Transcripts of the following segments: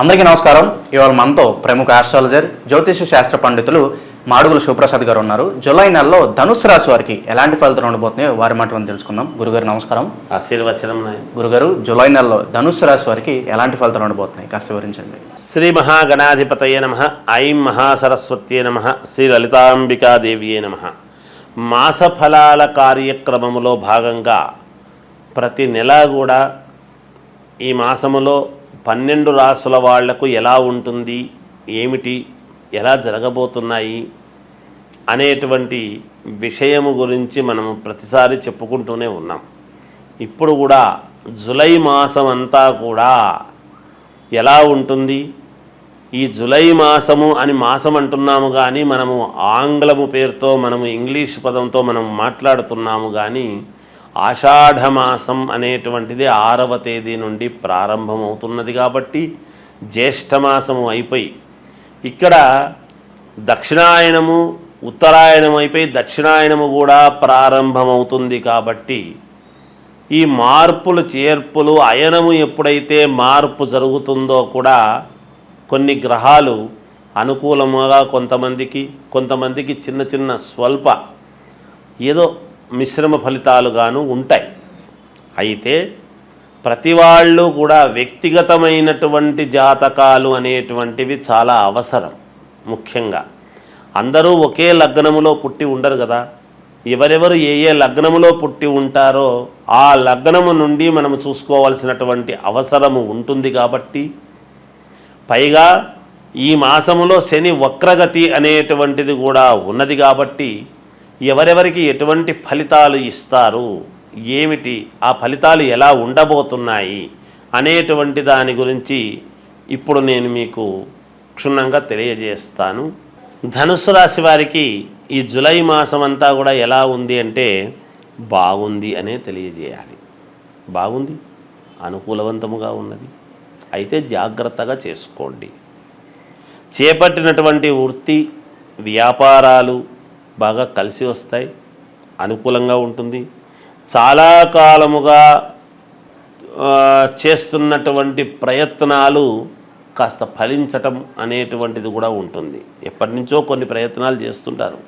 అందరికీ నమస్కారం. ఇవాళ మనతో ప్రముఖ ఆస్ట్రాలజర్ జ్యోతిష శాస్త్ర పండితులు మాడుగుల శివప్రసాద్ గారు ఉన్నారు. జూలై నెలలో ధనుసు రాశి వారికి ఎలాంటి ఫలితాలు ఉండబోతున్నాయో వారి మాట మనం తెలుసుకుందాం. గురుగారు నమస్కారం. ఆశీర్వచనం గురుగారు జూలై నెలలో ధనుసు రాశి వారికి ఎలాంటి ఫలితాలు ఉండబోతున్నాయి? కాస్త వివరించండి. శ్రీ మహాగణాధిపతయే నమ. ఐం మహాసరస్వత్యే నమ. శ్రీ లలితాంబికాదేవియే నమ. మాస ఫలాల కార్యక్రమములో భాగంగా ప్రతి నెల కూడా ఈ మాసములో పన్నెండు రాసుల వాళ్ళకు ఎలా ఉంటుంది? ఏమిటి? ఎలా జరగబోతున్నాయి? అనేటువంటి విషయము గురించి మనం ప్రతిసారి చెప్పుకుంటూనే ఉన్నాం. ఇప్పుడు కూడా జులై మాసం అంతా కూడా ఎలా ఉంటుంది? ఈ జులై మాసము అని మాసం అంటున్నాము కానీ మనము ఆంగ్లము పేరుతో మనము ఇంగ్లీష్ పదంతో మనం మాట్లాడుతున్నాము కానీ ఆషాఢమాసం అనేటువంటిది ఆరవ తేదీ నుండి ప్రారంభమవుతున్నది కాబట్టి జ్యేష్ఠమాసము అయిపోయి ఇక్కడ దక్షిణాయనము ఉత్తరాయణం అయిపోయి దక్షిణాయనము కూడా ప్రారంభమవుతుంది కాబట్టి ఈ మార్పులు చేర్పులు అయనము ఎప్పుడైతే మార్పు జరుగుతుందో కూడా కొన్ని గ్రహాలు అనుకూలముగా కొంతమందికి కొంతమందికి చిన్న చిన్న స్వల్ప ఏదో మిశ్రమ ఫలితాలుగాను ఉంటాయి. అయితే ప్రతి వాళ్ళు కూడా వ్యక్తిగతమైనటువంటి జాతకాలు అనేటువంటివి చాలా అవసరం ముఖ్యంగా. అందరూ ఒకే లగ్నములో పుట్టి ఉండరు కదా. ఎవరెవరు ఏ ఏ లగ్నములో పుట్టి ఉంటారో ఆ లగ్నము నుండి మనము చూసుకోవాల్సినటువంటి అవసరము ఉంటుంది కాబట్టి పైగా ఈ మాసములో శని వక్రగతి అనేటువంటిది కూడా ఉన్నది కాబట్టి ఎవరెవరికి ఎటువంటి ఫలితాలు ఇస్తారు? ఏమిటి? ఆ ఫలితాలు ఎలా ఉండబోతున్నాయి? అనేటువంటి దాని గురించి ఇప్పుడు నేను మీకు క్షుణ్ణంగా తెలియజేస్తాను. ధనుస్సు రాశి వారికి ఈ జులై మాసం అంతా కూడా ఎలా ఉంది అంటే బాగుంది అనే తెలియజేయాలి. బాగుంది అనుకూలవంతముగా ఉన్నది. అయితే జాగ్రత్తగా చేసుకోండి. చేపట్టినటువంటి వృత్తి వ్యాపారాలు బాగా కలిసి వస్తాయి అనుకూలంగా ఉంటుంది. చాలా కాలముగా చేస్తున్నటువంటి ప్రయత్నాలు కాస్త ఫలించటం అనేటువంటిది కూడా ఉంటుంది. ఎప్పటి నుంచో కొన్ని ప్రయత్నాలు చేస్తుంటారు.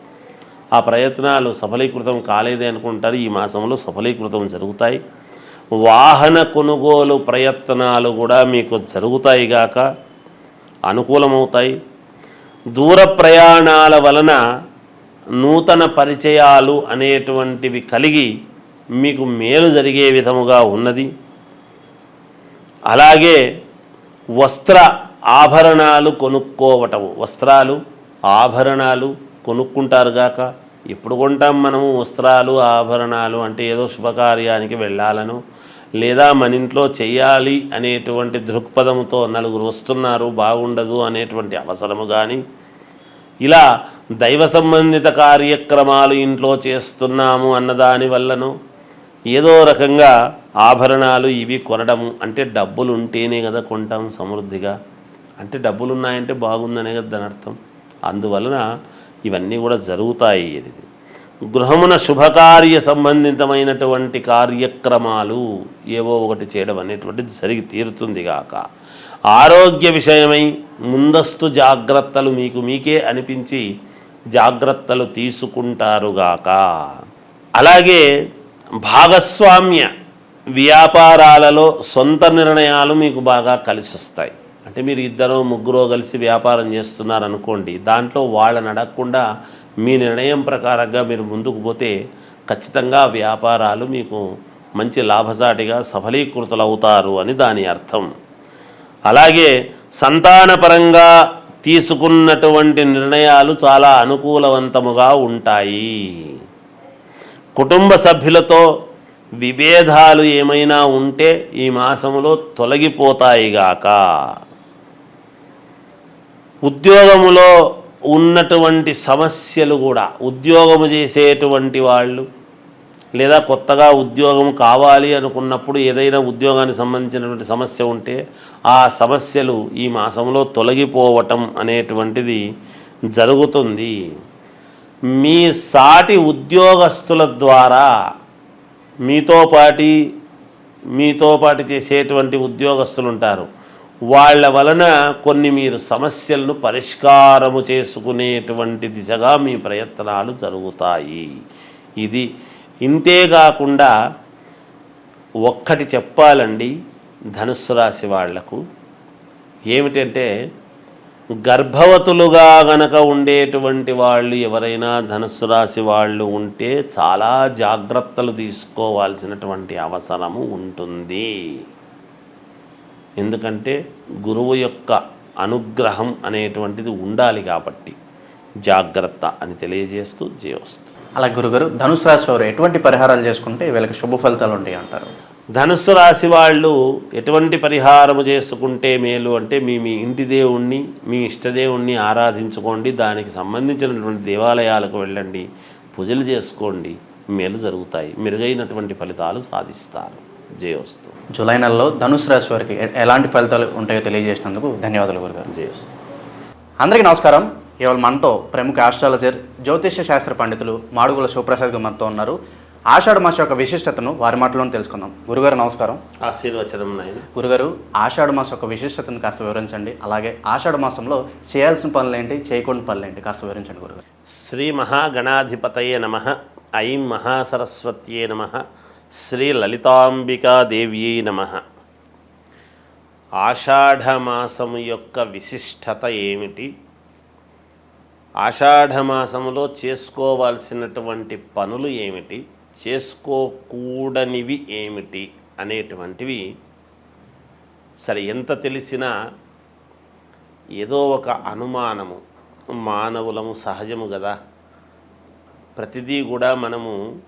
ఆ ప్రయత్నాలు సఫలీకృతం కాలేదే అనుకుంటారు. ఈ మాసంలో సఫలీకృతం జరుగుతాయి. వాహన కొనుగోలు ప్రయత్నాలు కూడా మీకు జరుగుతాయి గాక అనుకూలమవుతాయి. దూర ప్రయాణాల వలన నూతన పరిచయాలు అనేటువంటివి కలిగి మీకు మేలు జరిగే విధముగా ఉన్నది. అలాగే వస్త్ర ఆభరణాలు కొనుక్కోవటము వస్త్రాలు ఆభరణాలు కొనుక్కుంటారు గాక. ఎప్పుడు కొంటాం మనము వస్త్రాలు ఆభరణాలు అంటే ఏదో శుభకార్యానికి వెళ్ళాలను లేదా మన ఇంట్లో చేయాలి అనేటువంటి దృక్పథంతో నలుగురు వస్తున్నారు బాగుండదు అనేటువంటి అవసరము కానీ ఇలా దైవ సంబంధిత కార్యక్రమాలు ఇంట్లో చేస్తున్నాము అన్నదాని వల్లను ఏదో రకంగా ఆభరణాలు ఇవి కొనడము అంటే డబ్బులు ఉంటేనే కదా కొంటాం సమృద్ధిగా. అంటే డబ్బులు ఉన్నాయంటే బాగుందనే కదా దాని అర్థం. అందువలన ఇవన్నీ కూడా జరుగుతాయి ఇది. గృహమున శుభకార్య సంబంధితమైనటువంటి కార్యక్రమాలు ఏవో ఒకటి చేయడం అనేటువంటిది జరిగి తీరుతుంది గాక. ఆరోగ్య విషయమై ముందస్తు జాగ్రత్తలు మీకు మీకే అనిపించి జాగ్రత్తలు తీసుకుంటారుగాక అలాగే భాగస్వామ్య వ్యాపారాలలో సొంత నిర్ణయాలు మీకు బాగా కలిసి వస్తాయి అంటే మీరు ఇద్దరు ముగ్గురో కలిసి వ్యాపారం చేస్తున్నారు అనుకోండి దాంట్లో వాళ్ళని అడగకుండా మీ నిర్ణయం ప్రకారంగా మీరు ముందుకు పోతే ఖచ్చితంగా వ్యాపారాలు మీకు మంచి లాభసాటిగా సఫలీకృతులవుతారు అని దాని అర్థం. అలాగే సంతానపరంగా తీసుకున్నటువంటి నిర్ణయాలు చాలా అనుకూలవంతముగా ఉంటాయి. కుటుంబ సభ్యులతో విభేదాలు ఏమైనా ఉంటే ఈ మాసములో తొలగిపోతాయిగాక ఉద్యోగములో ఉన్నటువంటి సమస్యలు కూడా ఉద్యోగము చేసేటువంటి వాళ్ళు లేదా కొత్తగా ఉద్యోగం కావాలి అనుకున్నప్పుడు ఏదైనా ఉద్యోగానికి సంబంధించినటువంటి సమస్య ఉంటే ఆ సమస్యలు ఈ మాసంలో తొలగిపోవటం అనేటువంటిది జరుగుతుంది. మీ సాటి ఉద్యోగస్తుల ద్వారా మీతో పాటి మీతో పాటు చేసేటువంటి ఉద్యోగస్తులు ఉంటారు. వాళ్ళ వలన కొన్ని మీరు సమస్యలను పరిష్కారము చేసుకునేటువంటి దిశగా మీ ప్రయత్నాలు జరుగుతాయి. ఇది ఇంతేకాకుండా ఒక్కటి చెప్పాలండి ధనుస్సు రాశి వాళ్ళకు ఏమిటంటే గర్భవతులుగా గనక ఉండేటువంటి వాళ్ళు ఎవరైనా ధనుస్సు రాశి వాళ్ళు ఉంటే చాలా జాగ్రత్తలు తీసుకోవాల్సినటువంటి అవసరము ఉంటుంది. ఎందుకంటే గురువు యొక్క అనుగ్రహం అనేటువంటిది ఉండాలి కాబట్టి జాగ్రత్త అని తెలియజేస్తూ జయవస్తు. అలా గురుగారు ధనుసు రాశి వారు ఎటువంటి పరిహారాలు చేసుకుంటే వీళ్ళకి శుభ ఫలితాలు ఉంటాయి అంటారు? ధనుస్సు రాశి వాళ్ళు ఎటువంటి పరిహారము చేసుకుంటే మేలు అంటే మీ మీ ఇంటి దేవుణ్ణి మీ ఇష్టదేవుణ్ణి ఆరాధించుకోండి దానికి సంబంధించినటువంటి దేవాలయాలకు వెళ్ళండి పూజలు చేసుకోండి మేలు జరుగుతాయి మెరుగైనటువంటి ఫలితాలు సాధిస్తారు. జయోస్తు జూలై నెలలో ధనుసు రాశి వారికి ఎలాంటి ఫలితాలు ఉంటాయో తెలియజేసినందుకు ధన్యవాదాలు గురుగారు. జయోస్తు అందరికీ నమస్కారం. ఇవాళ మనతో ప్రముఖ ఆస్ట్రాలజర్ జ్యోతిష్య శాస్త్ర పండితులు మాడుగుల శివప్రసాద్ గారు మనతో ఉన్నారు. ఆషాఢ మాస యొక్క విశిష్టతను వారి మాటలోనే తెలుసుకుందాం. గురుగారు నమస్కారం. ఆశీర్వచనం గురుగారు ఆషాఢ మాసం యొక్క విశిష్టతను కాస్త వివరించండి. అలాగే ఆషాఢ మాసంలో చేయాల్సిన పనులు ఏంటి చేయకూడని పనులు ఏంటి కాస్త వివరించండి గురుగారు. శ్రీ మహాగణాధిపతయే నమ ఐం మహాసరస్వత్యే నమ శ్రీ లలితాంబికాదేవ్యై నమ. ఆషాఢమాసము యొక్క విశిష్టత ఏమిటి? ఆషాఢమాసంలో చేసుకోవాల్సినటువంటి పనులు ఏమిటి? చేసుకోకూడనివి ఏమిటి? అనేటువంటివి. సరే ఎంత తెలిసినా ఏదో ఒక అనుమానము మానవులము సహజము కదా ప్రతిదీ కూడా మనము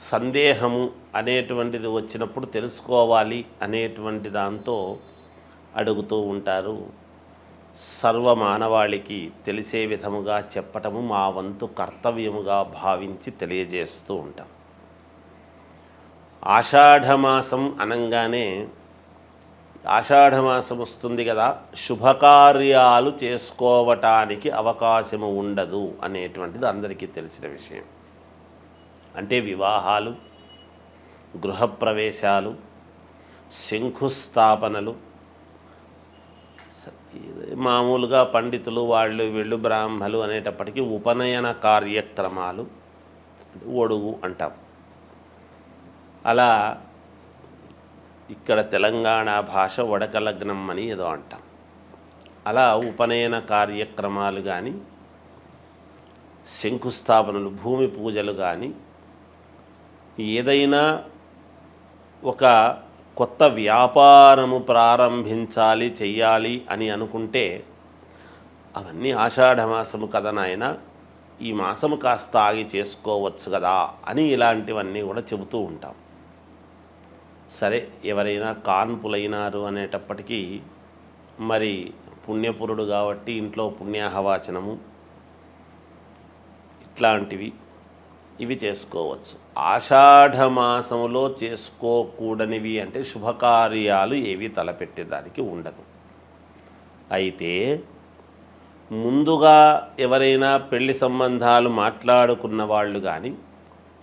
సందేహము అనేటువంటిది వచ్చినప్పుడు తెలుసుకోవాలి అనేటువంటి దాంతో అడుగుతూ ఉంటారు. సర్వ మానవాళికి తెలిసే విధముగా చెప్పటము మా వంతు కర్తవ్యముగా భావించి తెలియజేస్తూ ఉంటాం. ఆషాఢమాసం అనగానే ఆషాఢమాసం వస్తుంది కదా శుభకార్యాలు చేసుకోవటానికి అవకాశము ఉండదు అనేటువంటిది అందరికీ తెలిసిన విషయం. అంటే వివాహాలు గృహప్రవేశాలు శంకుస్థాపనలు మామూలుగా పండితులు వాళ్ళు వీళ్ళు బ్రాహ్మలు అనేటప్పటికీ ఉపనయన కార్యక్రమాలు ఒడుగు అంటాం. అలా ఇక్కడ తెలంగాణ భాష వడకలగ్నం అని ఏదో అంటాం. అలా ఉపనయన కార్యక్రమాలు కానీ శంకుస్థాపనలు భూమి పూజలు కానీ ఏదైనా ఒక కొత్త వ్యాపారము ప్రారంభించాలి చెయ్యాలి అని అనుకుంటే అవన్నీ ఆషాఢమాసము కదా నాయన. ఈ మాసము కాస్త ఆగి చేసుకోవచ్చు కదా అని ఇలాంటివన్నీ కూడా చెబుతూ ఉంటాం. సరే ఎవరైనా కాన్పులైనారు అనేటప్పటికీ మరి పుణ్యపురుడు కాబట్టి ఇంట్లో పుణ్యాహవాచనము ఇట్లాంటివి ఇవి చేసుకోవచ్చు. ఆషాఢమాసములో చేసుకోకూడనివి అంటే శుభకార్యాలు ఏవి తలపెట్టేదానికి ఉండదు. అయితే ముందుగా ఎవరైనా పెళ్ళి సంబంధాలు మాట్లాడుకున్న వాళ్ళు కానీ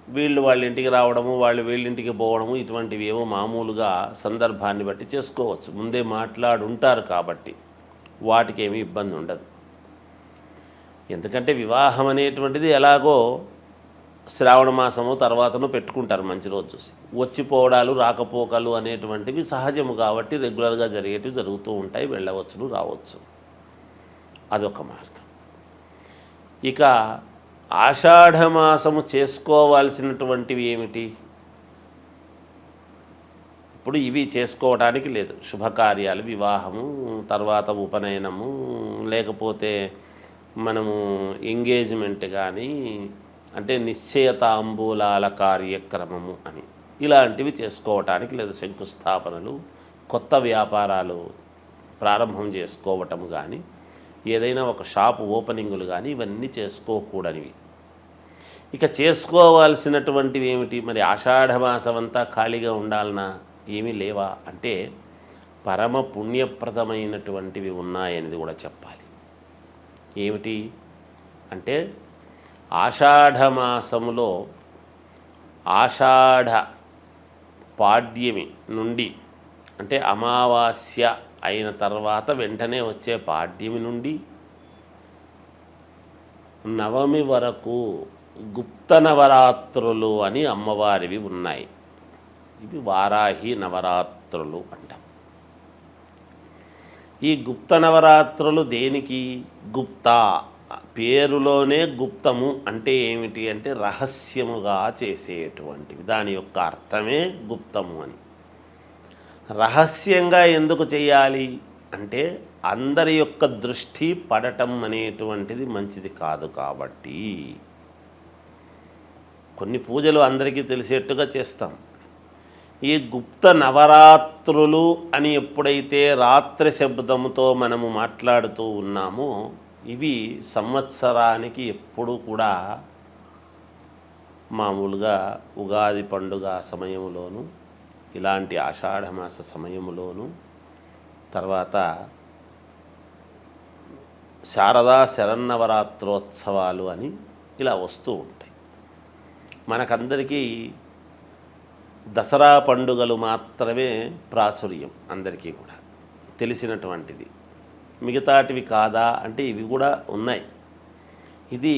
వీళ్ళు వాళ్ళ ఇంటికి రావడము వాళ్ళు వీళ్ళింటికి పోవడము ఇటువంటివి ఏవో మామూలుగా సందర్భాన్ని బట్టి చేసుకోవచ్చు. ముందే మాట్లాడుంటారు కాబట్టి వాటికి ఏమీ ఇబ్బంది ఉండదు ఎందుకంటే వివాహం అనేటువంటిది ఎలాగో శ్రావణ మాసము తర్వాతను పెట్టుకుంటారు మంచి రోజు చూసి. వచ్చిపోవడాలు రాకపోకలు అనేటువంటివి సహజము కాబట్టి రెగ్యులర్గా జరిగేటివి జరుగుతూ ఉంటాయి వెళ్ళవచ్చును రావచ్చు. అదొక మార్గం. ఇక ఆషాఢమాసము చేసుకోవాల్సినటువంటివి ఏమిటి? ఇప్పుడు ఇవి చేసుకోవటానికి లేదు. శుభకార్యాలు వివాహము తర్వాత ఉపనయనము లేకపోతే మనము ఎంగేజ్మెంట్ కానీ అంటే నిశ్చయతాంబూలాల కార్యక్రమము అని. ఇలాంటివి చేసుకోవటానికి లేదా శంకుస్థాపనలు కొత్త వ్యాపారాలు ప్రారంభం చేసుకోవటం కానీ ఏదైనా ఒక షాపు ఓపెనింగులు కానీ ఇవన్నీ చేసుకోకూడనివి. ఇక చేసుకోవాల్సినటువంటివి ఏమిటి? మరి ఆషాఢమాసం అంతా ఖాళీగా ఉండాలనా? ఏమీ లేవా? అంటే పరమ పుణ్యప్రదమైనటువంటివి ఉన్నాయనేది కూడా చెప్పాలి. ఏమిటి? అంటే ఆషాఢమాసములో ఆషాఢ పాడ్యమి నుండి అంటే అమావాస్య అయిన తర్వాత వెంటనే వచ్చే పాడ్యమి నుండి నవమి వరకు గుప్త నవరాత్రులు అని అమ్మవారివి ఉన్నాయి. ఇవి వారాహి నవరాత్రులు అంటాం. ఈ గుప్త నవరాత్రులు దేనికి? గుప్తా పేరులోనే గుప్తము అంటే ఏమిటి అంటే రహస్యముగా చేసేటువంటివి. దాని యొక్క అర్థమే గుప్తము అని. రహస్యంగా ఎందుకు చేయాలి అంటే అందరి యొక్క దృష్టి పడటం అనేటువంటిది మంచిది కాదు కాబట్టి. కొన్ని పూజలు అందరికీ తెలిసేట్టుగా చేస్తాం. ఈ గుప్త నవరాత్రులు అని ఎప్పుడైతే రాత్రి శబ్దముతో మనము మాట్లాడుతూ ఉన్నామో ఇవి సంవత్సరానికి ఎప్పుడు కూడా మామూలుగా ఉగాది పండుగ సమయంలోను ఇలాంటి ఆషాఢమాస సమయంలోను తర్వాత శారదా శరన్నవరాత్రోత్సవాలు అని ఇలా వస్తూ ఉంటాయి. మనకందరికీ దసరా పండుగలు మాత్రమే ప్రాచుర్యం అందరికీ కూడా తెలిసినటువంటిది. మిగతాటివి కాదా అంటే ఇవి కూడా ఉన్నాయి. ఇది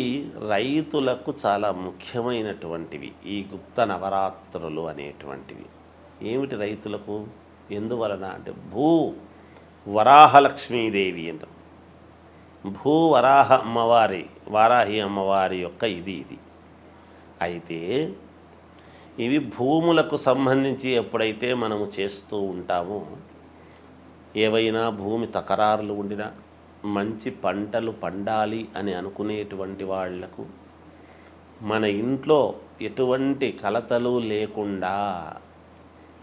రైతులకు చాలా ముఖ్యమైనటువంటివి ఈ గుప్త నవరాత్రులు అనేటువంటివి. ఏమిటి రైతులకు? ఎందువలన అంటే భూ వరాహలక్ష్మీదేవి అంటాం. భూ వరాహ అమ్మవారి వారాహి అమ్మవారి యొక్క ఇది ఇది. అయితే ఇవి భూములకు సంబంధించి ఎప్పుడైతే మనము చేస్తూ ఉంటామో ఏవైనా భూమి తకరారులు ఉండినా మంచి పంటలు పండాలి అని అనుకునేటువంటి వాళ్ళకు మన ఇంట్లో ఎటువంటి కలతలు లేకుండా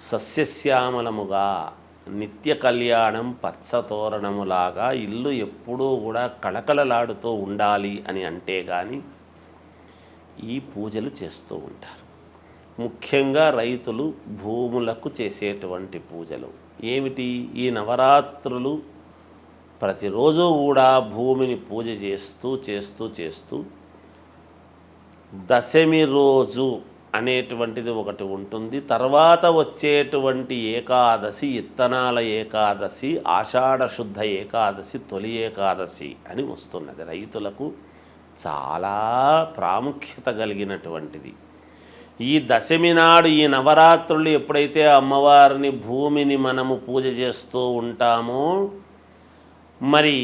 సస్యశ్యామలముగా నిత్య కళ్యాణం పచ్చతోరణములాగా ఇల్లు ఎప్పుడూ కూడా కళకళలాడుతూ ఉండాలి అని అంటే కానీ ఈ పూజలు చేస్తూ ఉంటారు. ముఖ్యంగా రైతులు భూములకు చేసేటువంటి పూజలు. ఏమిటి? ఈ నవరాత్రులు ప్రతిరోజు కూడా భూమిని పూజ చేస్తూ చేస్తూ చేస్తూ దశమి రోజు అనేటువంటిది ఒకటి ఉంటుంది. తర్వాత వచ్చేటువంటి ఏకాదశి ఇత్తనాల ఏకాదశి ఆషాఢశుద్ధ ఏకాదశి తొలి ఏకాదశి అని వస్తున్నది. రైతులకు చాలా ప్రాముఖ్యత కలిగినటువంటిది. ఈ దశమి నాడు ఈ నవరాత్రులు ఎప్పుడైతే అమ్మవారిని భూమిని మనము పూజ చేస్తూ ఉంటామో మరి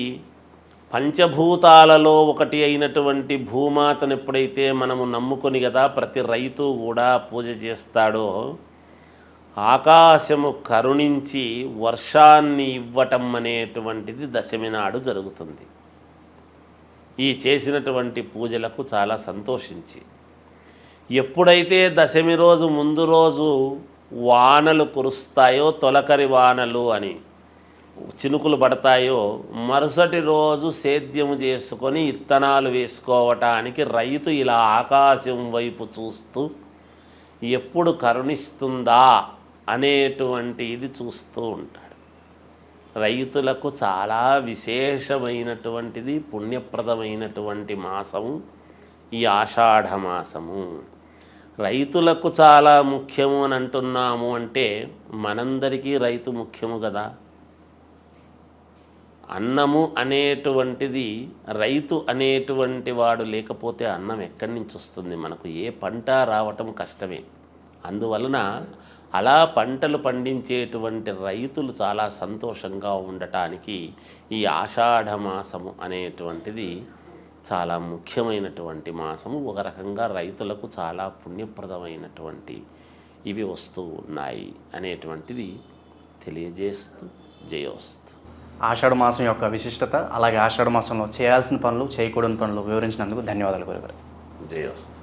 పంచభూతాలలో ఒకటి అయినటువంటి భూమాతను ఎప్పుడైతే మనము నమ్ముకొని కదా ప్రతి రైతు కూడా పూజ చేస్తాడో ఆకాశము కరుణించి వర్షాన్ని ఇవ్వటం అనేటువంటిది దశమి నాడు జరుగుతుంది. ఈ చేసినటువంటి పూజలకు చాలా సంతోషించి. ఎప్పుడైతే దశమి రోజు ముందు రోజు వానలు కురుస్తాయో తొలకరి వానలు అని చినుకులు పడతాయో మరుసటి రోజు సేద్యము చేసుకొని ఇత్తనాలు వేసుకోవటానికి రైతు ఇలా ఆకాశం వైపు చూస్తూ ఎప్పుడు కరుణిస్తుందా అనేటువంటి ఇది చూస్తూ ఉంటాడు. రైతులకు చాలా విశేషమైనటువంటిది పుణ్యప్రదమైనటువంటి మాసము ఈ ఆషాఢ మాసము. రైతులకు చాలా ముఖ్యము అని అంటున్నాము అంటే మనందరికీ రైతు ముఖ్యము కదా. అన్నము అనేటువంటిది రైతు అనేటువంటి వాడు లేకపోతే అన్నం ఎక్కడి నుంచి వస్తుంది? మనకు ఏ పంట రావటం కష్టమే. అందువలన అలా పంటలు పండించేటువంటి రైతులు చాలా సంతోషంగా ఉండటానికి ఈ ఆషాఢమాసము అనేటువంటిది చాలా ముఖ్యమైనటువంటి మాసము. ఒక రకంగా రైతులకు చాలా పుణ్యప్రదమైనటువంటి ఇవి వస్తూ ఉన్నాయి అనేటువంటిది తెలియజేస్తూ జయోస్తు. ఆషాఢ మాసం యొక్క విశిష్టత అలాగే ఆషాఢ మాసంలో చేయాల్సిన పనులు చేయకూడని పనులు వివరించినందుకు ధన్యవాదాలు గురుగారు జయోస్తు.